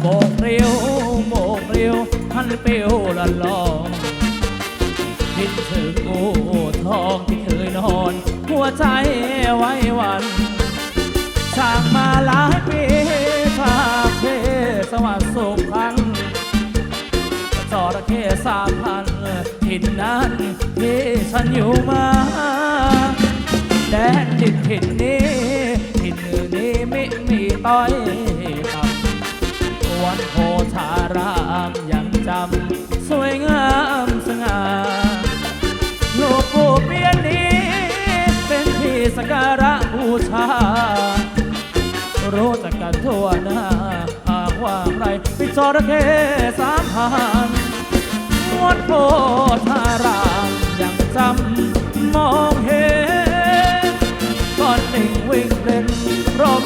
โบกเรียวโบกเรียวพันเปียวละลองคิดถึงโอ้ทองที่เคยนอน หัวใจไว้วันสร้างมาหลายปีภาพเพสวัสดิ์สุขพันธ์จระเข้สามพันถิ่นนั้นที่ฉันอยู่มาแดนดินถิ่นนี้ถิ่นนี้ไม่มีต้อยำวันโพธารามยังจำสวยงามสง่าลูกผู้เปียนนี้ เป็นที่สักการะบูชา รู้จักกันทั่วหน้าหากว่าใครไปจระเข้สามพันวัดโพธารามยังจำมองเห็นก่อนหนึ่งวิ่งเล่นร่ม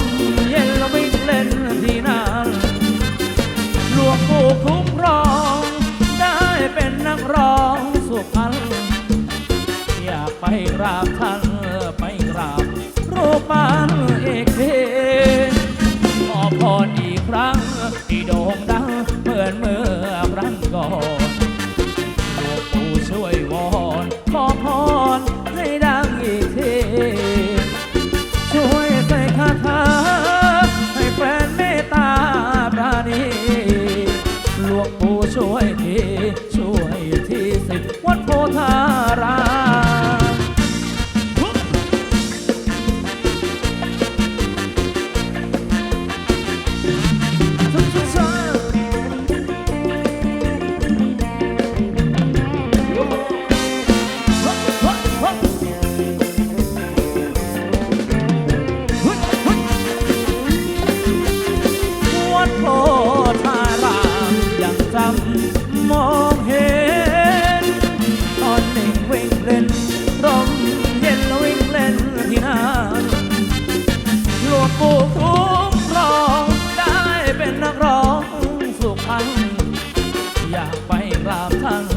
ไปกราบท่า